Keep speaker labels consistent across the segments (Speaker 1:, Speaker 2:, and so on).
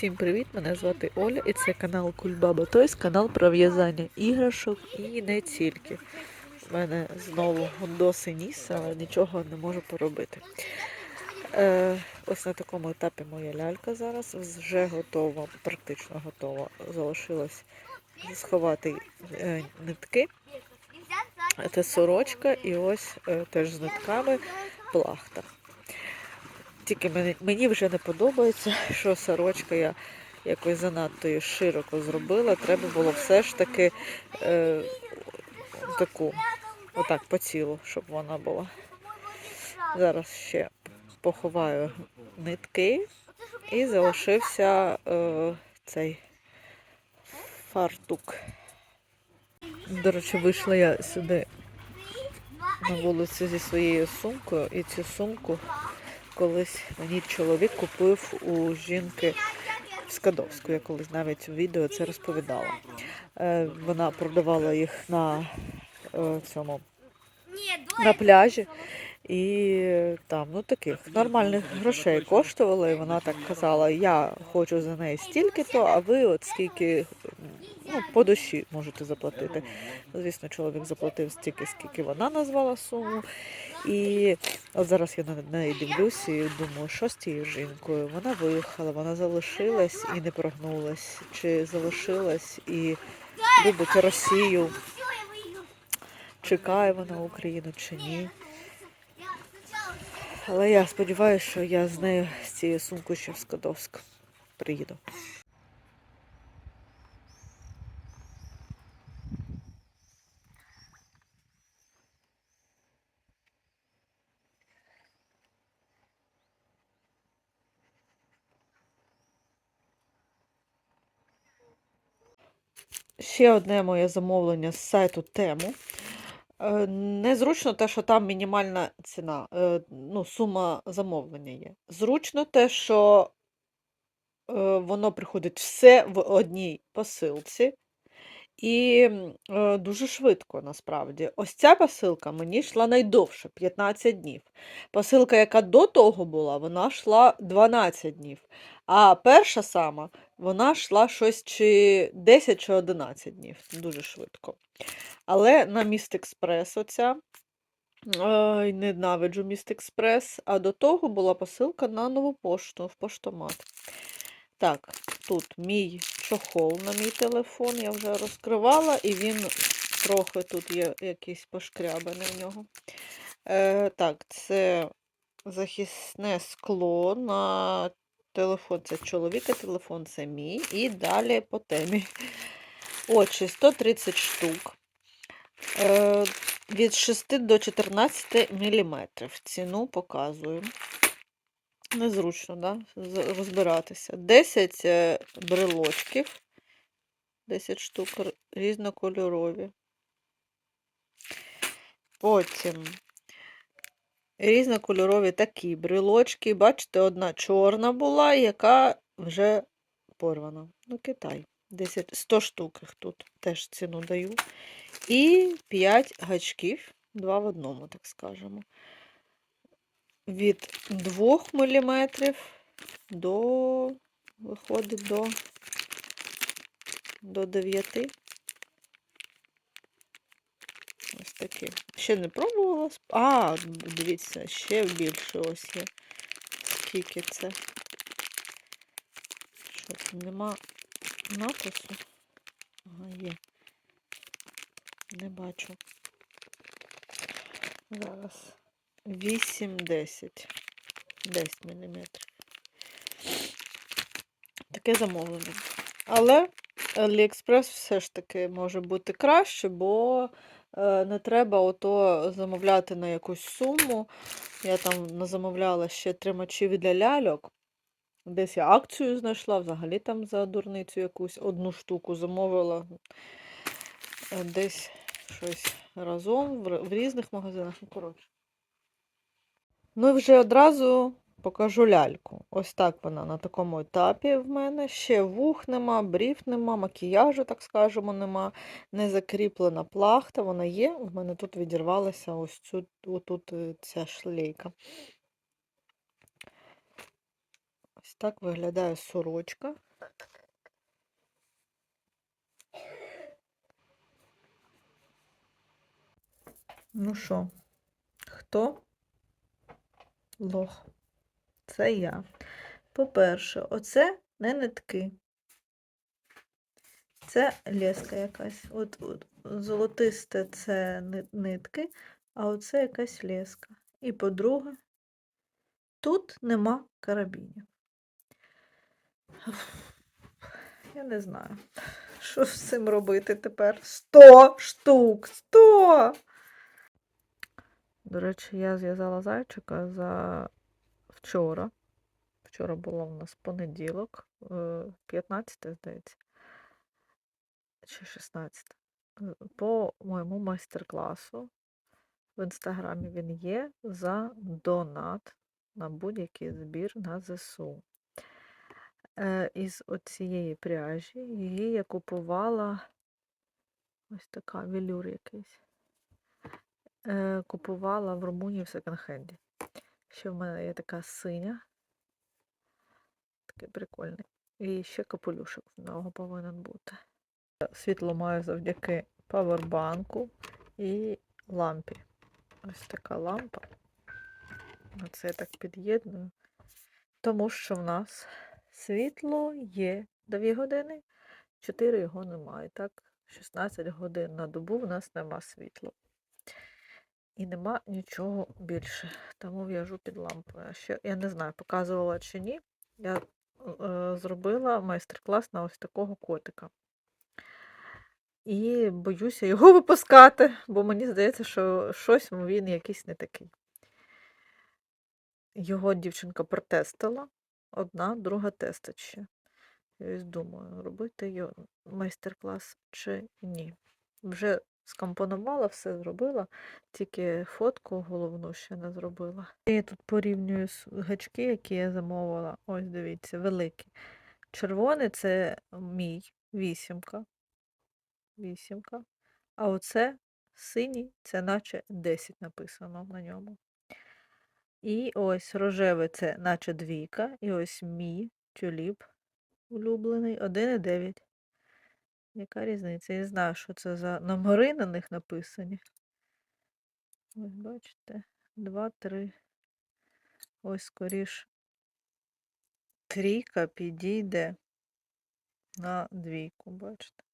Speaker 1: Всім привіт! Мене звати Оля і це канал Кульбаба Тойс, канал про в'язання іграшок і не тільки. У мене знову доси ніс, але нічого не можу поробити. Е, ось на такому етапі моя лялька зараз вже готова, практично готова. Залишилось сховати е, нитки. Це сорочка і ось е, теж з нитками плахта. Тільки мені, мені вже не подобається, що сорочка я якось занадто широко зробила. Треба було все ж таки е, таку, отак по цілу, щоб вона була. Зараз ще поховаю нитки і залишився е, цей фартук. До речі, вийшла я сюди на вулицю зі своєю сумкою, і цю сумку колись мені чоловік купив у жінки в Скадовську. Я колись навіть у відео це розповідала. Е, Вона продавала їх на е, цьому на пляжі. І там, ну таких нормальних грошей коштувало, вона так казала, я хочу за неї стільки-то, а ви от скільки ну, по душі можете заплатити. Звісно, чоловік заплатив стільки, скільки вона назвала суму. І от зараз я на неї дивлюся і думаю, що з тією жінкою? Вона виїхала, вона залишилась і не прогнулась, чи залишилась і любить Росію, чекає вона Україну чи ні. Але я сподіваюся, що я з нею з цією сумкою ще в Скадовськ приїду. Ще одне моє замовлення з сайту Тему. Е, Незручно те, що там мінімальна ціна, е, ну, сума замовлення є. Зручно те, що е, воно приходить все в одній посилці. І е, дуже швидко насправді. Ось ця посилка мені йшла найдовше 15 днів. Посилка, яка до того була, вона йшла 12 днів. А перша сама, вона йшла щось чи 10 чи 11 днів. Дуже швидко. Але на Міст Експрес оця. Ой, ненавиджу Міст Експрес. А до того була посилка на нову пошту в поштомат. Так, тут мій чохол на мій телефон, я вже розкривала, і він трохи тут є якийсь пошкрябаний в нього. Е, так, це захисне скло на телефон. Це чоловіка, телефон це мій. І далі по темі. Очі 130 штук. Е, від 6 до 14 мм. Ціну показую. Незручно, да? розбиратися. 10 е, брелочків, 10 штук різнокольорові. Потім різнокольорові такі брелочки. Бачите, одна чорна була, яка вже порвана. Ну, Китай. 10, 100 штук їх тут теж ціну даю. І 5 гачків, два в одному, так скажемо. Від 2 мм до, виходить, до, до 9. Ось такі. Ще не пробувала. А, дивіться, ще більше ось є. Скільки це? Що там нема напису? Ага, є. Не бачу. Зараз. 8-10. 10 мм. Таке замовлення. Але AliExpress все ж таки може бути краще, бо е, не треба ото замовляти на якусь суму. Я там назамовляла ще тримачів для ляльок. Десь я акцію знайшла, взагалі там за дурницю якусь одну штуку замовила. Десь щось разом в різних магазинах. Ну, коротше. Ну і вже одразу покажу ляльку. Ось так вона на такому етапі в мене. Ще вух нема, брів нема, макіяжу, так скажемо, нема. Не закріплена плахта, вона є. В мене тут відірвалася ось цю отут е, ця шлейка. Ось так виглядає сорочка. Ну що, хто? Лох. Це я. По-перше, оце не нитки. Це леска якась. От, от золотисте це нитки, а оце якась леска. І по-друге, тут нема карабінів. Я не знаю, що з цим робити тепер. Сто штук! Сто! До речі, я зв'язала зайчика за вчора. Вчора було в нас понеділок, е, 15, здається, чи 16. Е, По моєму майстер-класу в інстаграмі він є за донат на будь-який збір на ЗСУ. Е, Із оцієї пряжі її я купувала ось така велюр якийсь. Е, Купувала в Румунії в секонд-хенді. Ще в мене є така синя. Такий прикольний. І ще капелюшок в нього повинен бути. Світло маю завдяки павербанку і лампі. Ось така лампа. Оце я так під'єдную. Тому що в нас світло є 2 години, 4 його немає. Так, 16 годин на добу в нас нема світла. І нема нічого більше. Тому в'яжу під лампою. Ще я не знаю, показувала чи ні. Я е, зробила майстер-клас на ось такого котика. І боюся його випускати, бо мені здається, що щось він якийсь не такий. Його дівчинка протестила, одна, друга тестить. Я ось думаю, робити його майстер-клас чи ні. Вже скомпонувала, все зробила, тільки фотку головну ще не зробила. Я тут порівнюю гачки, які я замовила. Ось дивіться, великі. Червоний це мій вісімка. Вісімка. А оце синій, це наче 10 написано на ньому. І ось рожевий це наче двійка. І ось мій тюліп улюблений 1,9. Яка різниця? Я знаю, що це за номери на них написані. Ось бачите, 2, 3. Ось скоріш. Трійка підійде на двійку, бачите.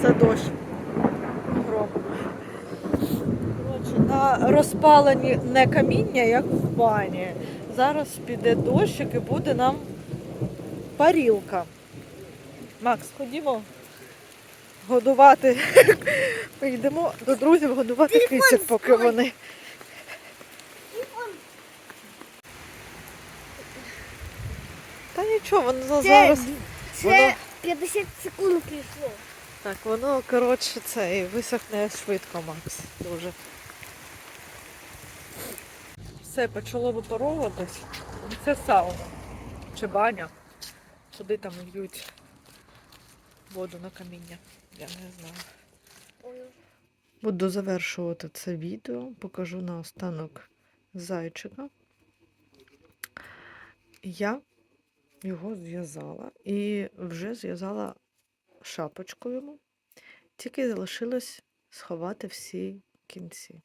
Speaker 1: Це дощ. Коротше, на розпалені не каміння, як в бані. Зараз піде дощик і буде нам парілка. Макс, ходімо годувати. Ми йдемо до друзів годувати кицьок, поки вони. Та нічого, воно
Speaker 2: Це,
Speaker 1: зараз.
Speaker 2: це
Speaker 1: Воно-
Speaker 2: 50 секунд пішло.
Speaker 1: Так, воно, коротше, це і висохне швидко, Макс. Дуже. Все, почало випаровуватись. Це сауна. Чи баня. Куди там льють воду на каміння. Я не знаю. Буду завершувати це відео. Покажу наостанок зайчика. Я його зв'язала і вже зв'язала шапочку йому. Тільки залишилось сховати всі кінці.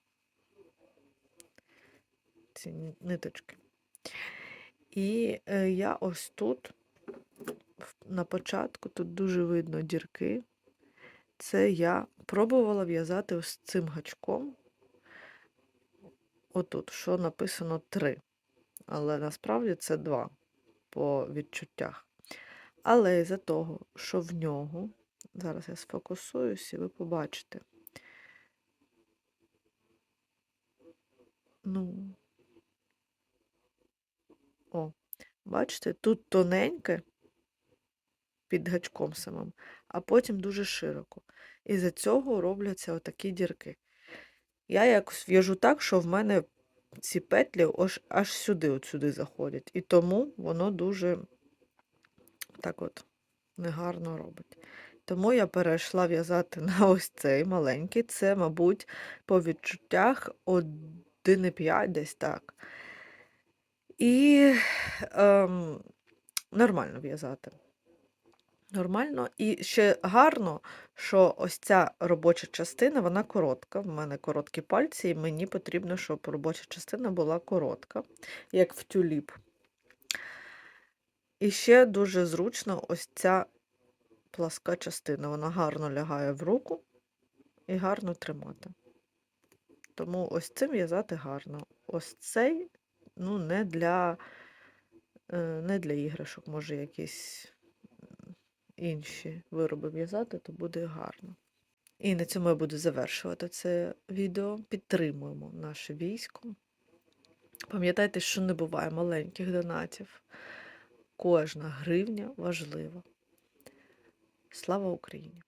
Speaker 1: Ці ниточки. І е, я ось тут, на початку, тут дуже видно дірки. Це я пробувала в'язати ось цим гачком. Отут, що написано 3. Але насправді це 2 по відчуттях. Але із-за того, що в нього, зараз я сфокусуюсь і ви побачите. Ну, о, бачите, тут тоненьке під гачком самим, а потім дуже широко. І за цього робляться отакі дірки. Я якось в'яжу так, що в мене ці петлі аж, аж сюди, от сюди заходять. І тому воно дуже так от негарно робить. Тому я перейшла в'язати на ось цей маленький. Це, мабуть, по відчуттях 1,5 десь так. І ем, нормально в'язати. Нормально. І ще гарно, що ось ця робоча частина, вона коротка. В мене короткі пальці, і мені потрібно, щоб робоча частина була коротка, як в тюліп. І ще дуже зручно ось ця пласка частина. Вона гарно лягає в руку і гарно тримати. Тому ось цим в'язати гарно. Ось цей, ну, не для, е, не для іграшок, може, якісь інші вироби в'язати, то буде гарно. І на цьому я буду завершувати це відео. Підтримуємо наше військо. Пам'ятайте, що не буває маленьких донатів. Кожна гривня важлива. Слава Україні!